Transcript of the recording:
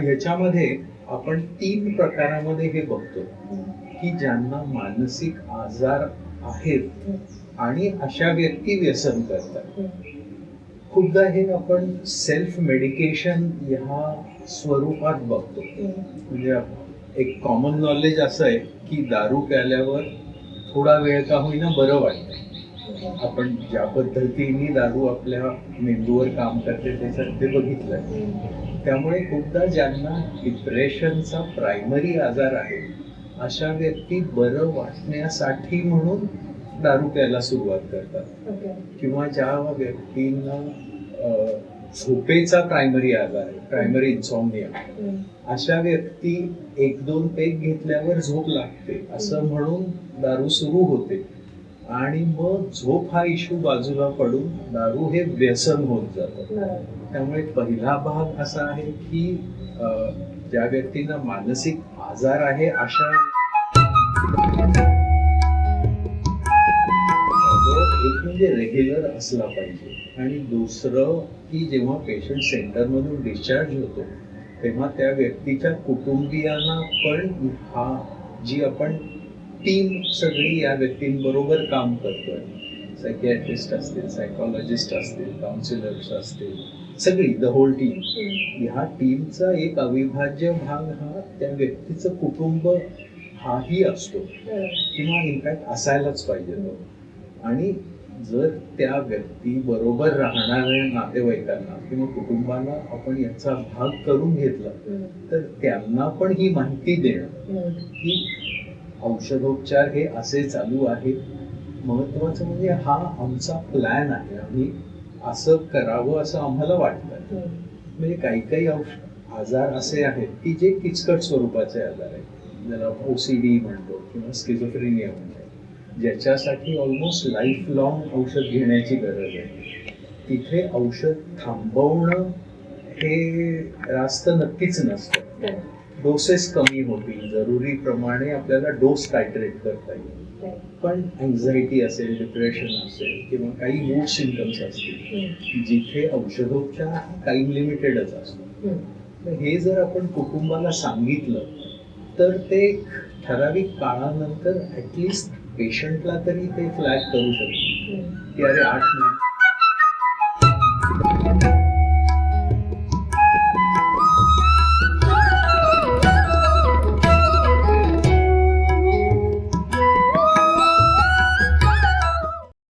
ह्याच्यामध्ये आपण तीन प्रकारामध्ये हे बघतो की ज्यांना मानसिक आजार आहेत आणि अशा व्यक्ती व्यसन करतात. खूपदा हे आपण सेल्फ मेडिकेशन ह्या स्वरूपात बघतो. म्हणजे एक कॉमन नॉलेज असं आहे की दारू प्याल्यावर थोडा वेळ का होईना बरं वाटतं आपण ज्या पद्धतीने दारू आपल्या मेंदूवर काम करते त्याच्यात ते बघितलंय. त्यामुळे खूपदा ज्यांना डिप्रेशनचा प्रायमरी आजार आहे अशा व्यक्ती बरं वाटण्यासाठी म्हणून दारू प्यायला सुरुवात करतात. किंवा ज्या व्यक्तींना झोपेचा प्रायमरी आजार आहे प्रायमरी इन्सॉमनिया अशा व्यक्ती एक दोन पेग घेतल्यावर झोप लागते असं म्हणून दारू सुरू होते. आणि मग झोप हा इश्यू बाजूला पडून दारू हे व्यसन होत जातं. त्यामुळे पहिला भाग असा आहे की ज्या व्यक्तींना मानसिक आजार आहे अशा एक म्हणजे रेग्युलर असला पाहिजे. आणि दुसरं की जेव्हा पेशंट सेंटरमधून डिस्चार्ज होतो तेव्हा त्या व्यक्तीच्या कुटुंबियांना पण हा जी आपण टीम सगळी या व्यक्तींबरोबर काम करतोय. सायकियाट्रिस्ट असतील सायकॉलॉजिस्ट असतील काउन्सिलर्स असतील सगळी द होल टीम ह्या टीमचा एक अविभाज्य भाग हा त्या व्यक्तीचं कुटुंब हाही असतो. किंवा इनफॅक्ट असायलाच पाहिजे तो. आणि जर त्या व्यक्ती बरोबर राहणाऱ्या नातेवाईकांना किंवा कुटुंबाला आपण याचा भाग करून घेतला तर त्यांना पण ही माहिती देणं की औषधोपचार हे असे चालू आहे महत्वाचं म्हणजे हा आमचा प्लॅन आहे आम्ही असं करावं असं आम्हाला वाटतं. म्हणजे काही काही औषध आजार असे आहेत की जे किचकट स्वरूपाचे आजार आहेत. ज्याला डी म्हणतो किंवा स्किझोफ्रेनिया म्हणतो. ज्याच्यासाठी ऑलमोस्ट लाईफ लॉंग औषध घेण्याची गरज आहे. तिथे औषध थांबवणं हे रास्त नक्कीच नसतं. डोसेस कमी होतील. जरुरीप्रमाणे आपल्याला डोस टायट्रेट करता येईल. पण अँझायटी असेल डिप्रेशन असेल किंवा काही मूड सिमटम्स असतील जिथे औषधोपचार टाइम लिमिटेडच असतो. तर हे जर आपण कुटुंबाला सांगितलं तर ते ठराविक काळानंतर ऍटलिस्ट पेशंटला तरी ते फ्लॅग करू शकतो की अरे आठ महिने